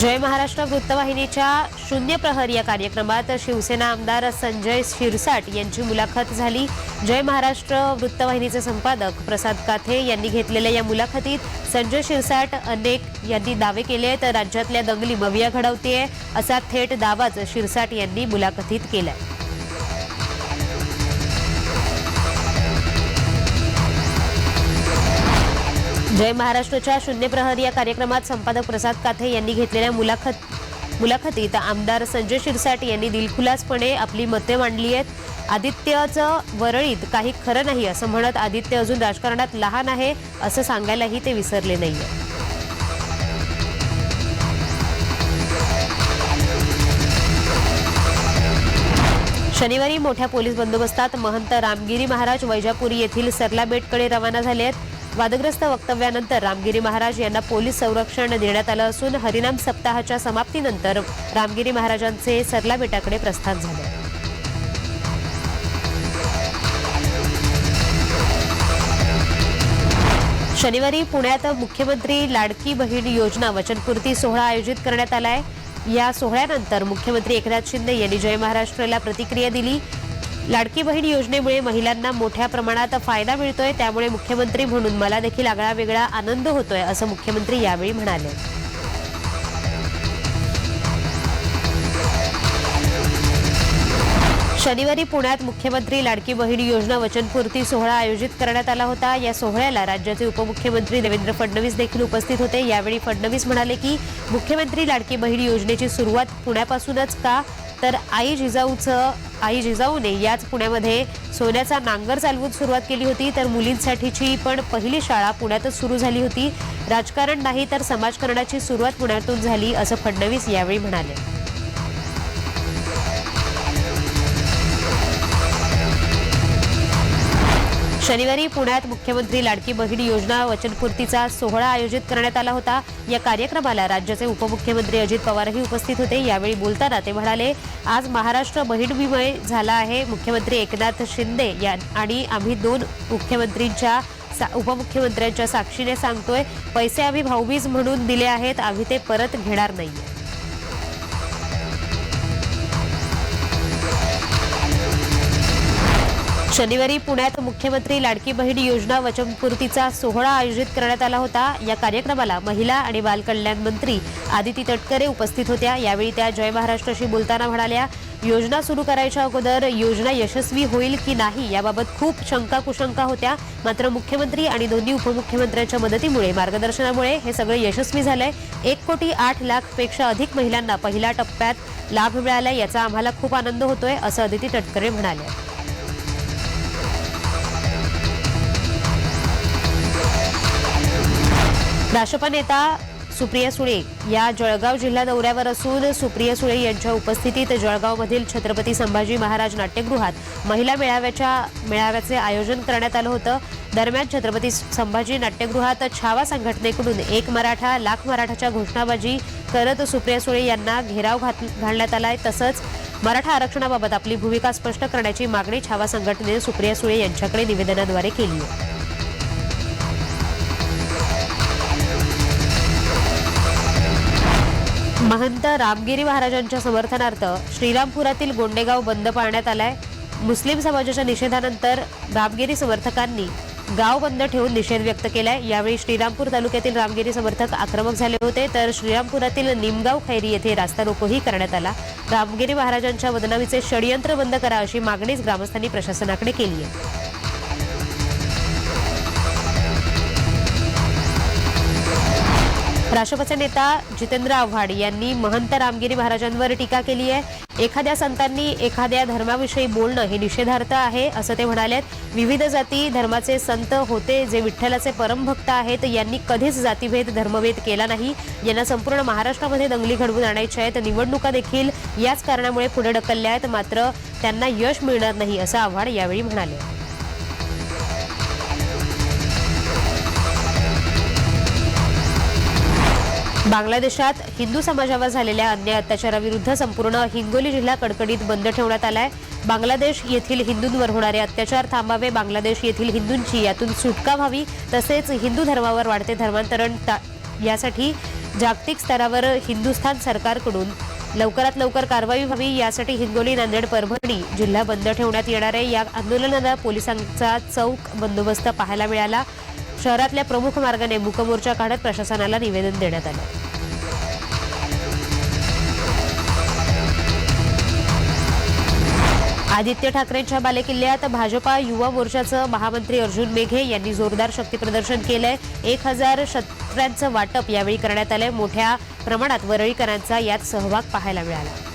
जय महाराष्ट्र वृत्तवाहिनीच्या शून्य प्रहर या कार्यक्रमात शिवसेना आमदार संजय शिरसाट यांची मुलाखत झाली. जय महाराष्ट्र वृत्तवाहिनीचे संपादक प्रसाद काथे यांनी घेतलेल्या या मुलाखतीत संजय शिरसाट अनेक यांनी दावे केले आहेत. राज्यातल्या दंगली मविया घडवतेय असा थेट दावाच शिरसाट यांनी मुलाखतीत केलाय. जय महाराष्ट्राच्या शून्य प्रहर या कार्यक्रमात संपादक प्रसाद काथे यांनी घेतलेल्या मुलाखत मुलाखतीत आमदार संजय शिरसाट यांनी दिलखुलासपणे आपली मते मांडली आहेत. आदित्यचं वरळीत काही खरं नाही असं म्हणत आदित्य अजून राजकारणात लहान आहे असं सांगायलाही ते विसरले नाहीये. शनिवारी मोठ्या पोलीस बंदोबस्तात महंत रामगिरी महाराज वैजापुरी येथील सरला बेटकडे रवाना झाले आहेत. वादग्रस्त वक्तव्यानंतर रामगिरी महाराज यांना पोलीस संरक्षण देण्यात आलं असून हरिनाम सप्ताहाच्या समाप्तीनंतर रामगिरी महाराजांचे सरला बेटाकडे प्रस्थान झाले. शनिवारी पुण्यात मुख्यमंत्री लाडकी बहीण योजना वचनपूर्ती सोहळा आयोजित करण्यात आला आहे या सोहळ्यानंतर मुख्यमंत्री एकनाथ शिंदे यांनी जय महाराष्ट्राला प्रतिक्रिया दिली. लाडकी बहीण योजनेमुळे महिलांना मोठ्या प्रमाणात फायदा मिळतोय त्यामुळे मुख्यमंत्री म्हणून मला देखील आगळा वेगळा आनंद होतोय असं मुख्यमंत्री यावेळी म्हणाले. शनिवारी पुण्यात मुख्यमंत्री लाडकी बहीण योजना वचनपूर्ती सोहळा आयोजित करण्यात आला होता. या सोहळ्याला राज्याचे उपमुख्यमंत्री देवेंद्र फडणवीस देखील उपस्थित होते. यावेळी फडणवीस म्हणाले की मुख्यमंत्री लाडकी बहीण योजनेची सुरुवात पुण्यापासूनच का तर आई जिजाऊचं आई जिजाऊने याच पुण्यामध्ये सोन्याचा नांगर चालवून सुरुवात केली होती. तर मुलींसाठीची पण पहिली शाळा पुण्यातच सुरू झाली होती. राजकारण नाही तर समाजकारणाची सुरुवात पुण्यातून झाली असं फडणवीस यावेळी म्हणाले. शनिवारी पुण्यात मुख्यमंत्री लाडकी बहीण योजना वचनपूर्तीचा सोहळा आयोजित करण्यात आला होता. या कार्यक्रमाला राज्याचे उपमुख्यमंत्री अजित पवारही उपस्थित होते. यावेळी बोलताना ते म्हणाले आज महाराष्ट्र बहीणविमय झाला आहे. मुख्यमंत्री एकनाथ शिंदे या आणि आम्ही दोन मुख्यमंत्रींच्या सा- उपमुख्यमंत्र्यांच्या साक्षीने सांगतोय. पैसे आम्ही भाऊबीज म्हणून दिले आहेत. आम्ही ते परत घेणार नाहीये. शनिवारी पुण्यात मुख्यमंत्री लाडकी बहीण योजना वचनपूर्तीचा सोहळा आयोजित करण्यात आला होता. या कार्यक्रमाला महिला आणि बालकल्याण मंत्री आदिती तटकरे उपस्थित होत्या. यावेळी त्या जय महाराष्ट्राशी बोलताना म्हणाल्या योजना सुरू करायच्या अगोदर योजना यशस्वी होईल की नाही याबाबत खूप शंका कुशंका होत्या. मात्र मुख्यमंत्री आणि दोन्ही उपमुख्यमंत्र्यांच्या मदतीमुळे मार्गदर्शनामुळे हे सगळं यशस्वी झालंय. एक कोटी आठ लाखपेक्षा अधिक महिलांना पहिल्या टप्प्यात लाभ मिळाला याचा आम्हाला खूप आनंद होतोय असं आदिती तटकरे म्हणाल्या. राष्ट्रपा नेता सुप्रिया सुळे या जळगाव जिल्हा दौऱ्यावर असून सुप्रिया सुळे यांच्या उपस्थितीत जळगावमधील छत्रपती संभाजी महाराज नाट्यगृहात महिला मेळाव्याच्या मेळाव्याचे आयोजन करण्यात आलं होतं. दरम्यान छत्रपती संभाजी नाट्यगृहात छावा संघटनेकडून एक मराठा लाख मराठाच्या घोषणाबाजी करत सुप्रिया सुळे यांना घेराव घात घालण्यात आहे तसंच मराठा आरक्षणाबाबत आपली भूमिका स्पष्ट करण्याची मागणी छावा संघटनेने सुप्रिया सुळे यांच्याकडे निवेदनाद्वारे केली आहे. महंत रामगिरी महाराजांच्या समर्थनार्थ श्रीरामपुरातील गोंडेगाव बंद पाळण्यात आलाय. मुस्लिम समाजाच्या निषेधानंतर रामगिरी समर्थकांनी गाव बंद ठेवून निषेध व्यक्त केलाय. यावेळी श्रीरामपूर तालुक्यातील रामगिरी समर्थक आक्रमक झाले होते. तर श्रीरामपुरातील निमगाव खैरी येथे रास्ता रोकोही करण्यात आला. रामगिरी महाराजांच्या बदनामीचे षडयंत्र बंद करा अशी मागणीच ग्रामस्थांनी प्रशासनाकडे केली आहे राष्ट्रपती नेता जितेंद्र आव्हाड यांनी महंत रामगिरी महाराजांवर टीका केली आहे. एखाद्या संतांनी एखाद्या धर्माविषयी बोलणं हे निषेधार्थ आहे असं ते म्हणाले विविध जाती धर्माचे संत होते जे विठ्ठलाचे परमभक्त आहेत. यांनी कधीच जातीभेद धर्मभेद केला नाही. यांना संपूर्ण महाराष्ट्रामध्ये दंगली घडवून आणायच्या आहेत. निवडणुका देखील याच कारणामुळे पुढे ढकलल्या आहेत. मात्र त्यांना यश मिळणार नाही असं आव्हाड यावेळी म्हणाले. बांगलादेशात हिंदू समाजावर झालेल्या अन्याय अत्याचाराविरुद्ध संपूर्ण हिंगोली जिल्हा कडकडीत बंद ठेवण्यात आलाय. बांगलादेश येथील हिंदूंवर होणारे अत्याचार थांबावे बांगलादेश येथील हिंदूंची यातून सुटका व्हावी तसेच हिंदू धर्मावर वाढते धर्मांतरण यासाठी जागतिक स्तरावर हिंदुस्थान सरकारकडून लवकरात लवकर कारवाई व्हावी यासाठी हिंगोली नांदेड परभणी जिल्हा बंद ठेवण्यात येणार आहे. या आंदोलनाला पोलिसांचा चौक बंदोबस्त पाहायला मिळाला. शहरातल्या प्रमुख मार्गाने मुकमोर्चा काढत प्रशासनाला निवेदन देण्यात आलं. आदित्य ठाकरेंच्या बालेकिल्ल्यात भाजपा युवा मोर्चाचं महामंत्री अर्जुन मेघे यांनी जोरदार शक्तीप्रदर्शन केलंय. एक हजार शस्त्रांचं वाटप यावेळी करण्यात आलंय. मोठ्या प्रमाणात वरळीकरांचा यात सहभाग पाहायला मिळाला.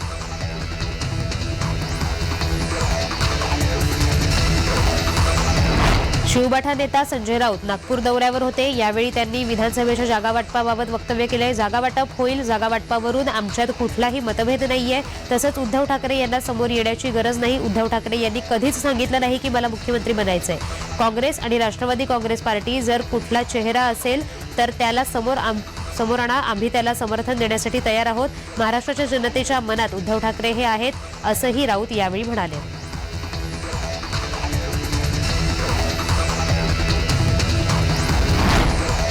शिवबाठा नेता संजय राऊत नागपूर दौऱ्यावर होते. यावेळी त्यांनी विधानसभेच्या जागा वाटपाबाबत वक्तव्य केलंय. जागा वाटप होईल. जागा वाटपावरून आमच्यात कुठलाही मतभेद नाहीये. तसंच उद्धव ठाकरे यांना समोर येण्याची गरज नाही. उद्धव ठाकरे यांनी कधीच सांगितलं नाही की मला मुख्यमंत्री बनायचंय. काँग्रेस आणि राष्ट्रवादी काँग्रेस पार्टी जर कुठला चेहरा असेल तर त्याला समोर आम समोर आणा. आम्ही त्याला समर्थन देण्यासाठी तयार आहोत. महाराष्ट्राच्या जनतेच्या मनात उद्धव ठाकरे हे आहेत असंही राऊत यावेळी म्हणाले.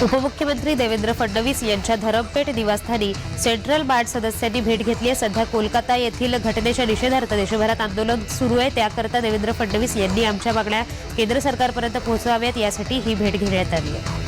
उपमुख्यमंत्री देवेंद्र फडणवीस यांच्या धरमपेठ निवासस्थानी सेंट्रल बार्ड सदस्यांनी भेट घेतली आहे. सध्या कोलकाता येथील घटनेच्या निषेधार्थ देशभरात आंदोलन सुरू आहे. त्याकरता देवेंद्र फडणवीस यांनी आमच्या मागण्या केंद्र सरकारपर्यंत पोहोचवाव्यात. यासाठी ही भेट घेण्यात आली आहे.